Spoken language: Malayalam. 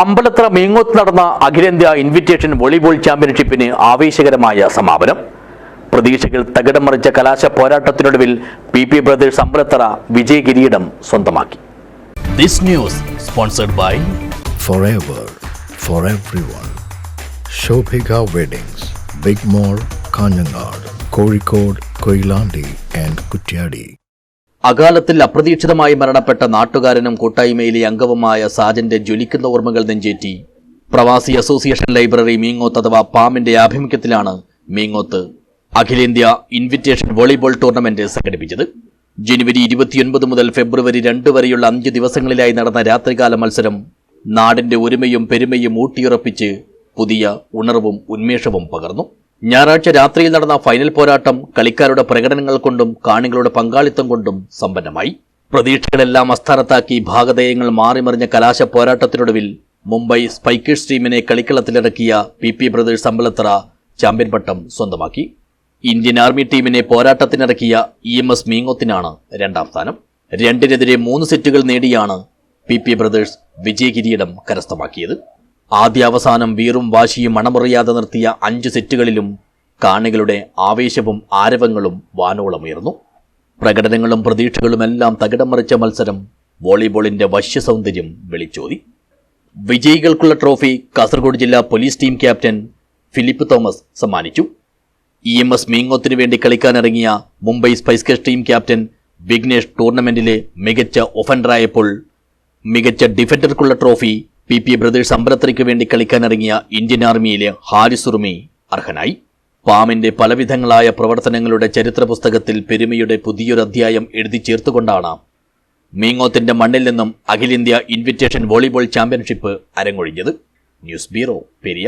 അമ്പലത്ര മീങ്ങോത്ത് നടന്ന അഖിലേന്ത്യാ ഇൻവിറ്റേഷൻ വോളിബോൾ ചാമ്പ്യൻഷിപ്പിന് ആവേശകരമായ സമാപനം പ്രതീക്ഷകൾ തകിടം മറിച്ച കലാശ പോരാട്ടത്തിനൊടുവിൽ പി പി ബ്രദേഴ്സ് അമ്പലത്തറ വിജയ കിരീടം സ്വന്തമാക്കി this news sponsored by forever for everyone. Shobhika Weddings, Big Mall, Kanyanad, Kozhikode, Koilandi and Kutyadi. അകാലത്തിൽ അപ്രതീക്ഷിതമായി മരണപ്പെട്ട നാട്ടുകാരനും കൂട്ടായ്മയിലെ അംഗവുമായ സാജന്റെ ജ്വലിക്കുന്ന ഓർമ്മകൾ നെഞ്ചേറ്റി. പ്രവാസി അസോസിയേഷൻ ലൈബ്രറി മീങ്ങോത്ത് അഥവാ പാമിന്റെ ആഭിമുഖ്യത്തിലാണ് മീങ്ങോത്ത് അഖിലേന്ത്യാ ഇൻവിറ്റേഷൻ വോളിബോൾ ടൂർണമെന്റ് സംഘടിപ്പിച്ചത്. ജനുവരി ഇരുപത്തിയൊൻപത് മുതൽ ഫെബ്രുവരി രണ്ട് വരെയുള്ള അഞ്ച് ദിവസങ്ങളിലായി നടന്ന രാത്രികാല മത്സരം നാടിന്റെ ഒരുമയും പെരുമയും ഊട്ടിയുറപ്പിച്ച് പുതിയ ഉണർവും ഉന്മേഷവും പകർന്നു. ഞായറാഴ്ച രാത്രിയിൽ നടന്ന ഫൈനൽ പോരാട്ടം കളിക്കാരുടെ പ്രകടനങ്ങൾ കൊണ്ടും കാണികളുടെ പങ്കാളിത്തം കൊണ്ടും സമ്പന്നമായി. പ്രതീക്ഷകളെല്ലാം അസ്ഥാനത്താക്കി ഭാഗധേയങ്ങൾ മാറിമറിഞ്ഞ കലാശ പോരാട്ടത്തിനൊടുവിൽ മുംബൈ സ്പൈക്കേഴ്സ് ടീമിനെ കളിക്കളത്തിലിറക്കിയ P P brothers Ambalathara champion പട്ടം സ്വന്തമാക്കി. ഇന്ത്യൻ ആർമി ടീമിനെ പോരാട്ടത്തിനിറക്കിയ ഇ എം എസ് മീങ്ങോത്തിനാണ് രണ്ടാം സ്ഥാനം. രണ്ടിനെതിരെ മൂന്ന് സെറ്റുകൾ നേടിയാണ് പി പി ബ്രദേഴ്സ് വിജയകിരീടം കരസ്ഥമാക്കിയത്. ആദ്യാവസാനം വീറും വാശിയും മണമറിയാതെ നിർത്തിയ അഞ്ച് സെറ്റുകളിലും കാണികളുടെ ആവേശവും ആരവങ്ങളും വാനോളമുയർന്നു. പ്രകടനങ്ങളും പ്രതീക്ഷകളുമെല്ലാം തകിടം മറിച്ച മത്സരം വോളിബോളിന്റെ വശ്യസൗന്ദര്യം വിളിച്ചോതി. വിജയികൾക്കുള്ള ട്രോഫി കാസർഗോഡ് ജില്ലാ police team captain Philip Thomas സമ്മാനിച്ചു. ഇ എം എസ് മീങ്ങോത്തിനു വേണ്ടി കളിക്കാനിറങ്ങിയ Mumbai spikers team captain Vignesh ടൂർണമെന്റിലെ മികച്ച ഒഫൻഡറായപ്പോൾ മികച്ച ഡിഫൻഡർക്കുള്ള ട്രോഫി പി പി ബ്രദേഴ്സ് അമ്പലത്തറയ്ക്ക് വേണ്ടി കളിക്കാനിറങ്ങിയ ഇന്ത്യൻ ആർമിയിലെ ഹാരിസ് ഉറുമി അർഹനായി. പാമിന്റെ പലവിധങ്ങളായ പ്രവർത്തനങ്ങളുടെ ചരിത്ര പുസ്തകത്തിൽ പെരുമയുടെ പുതിയൊരു അധ്യായം എഴുതി ചേർത്തുകൊണ്ടാണ് മീങ്ങോത്തിന്റെ മണ്ണിൽ നിന്നും അഖിലേന്ത്യ invitation volleyball championship അരങ്ങൊഴിഞ്ഞത്. News bureau Periya.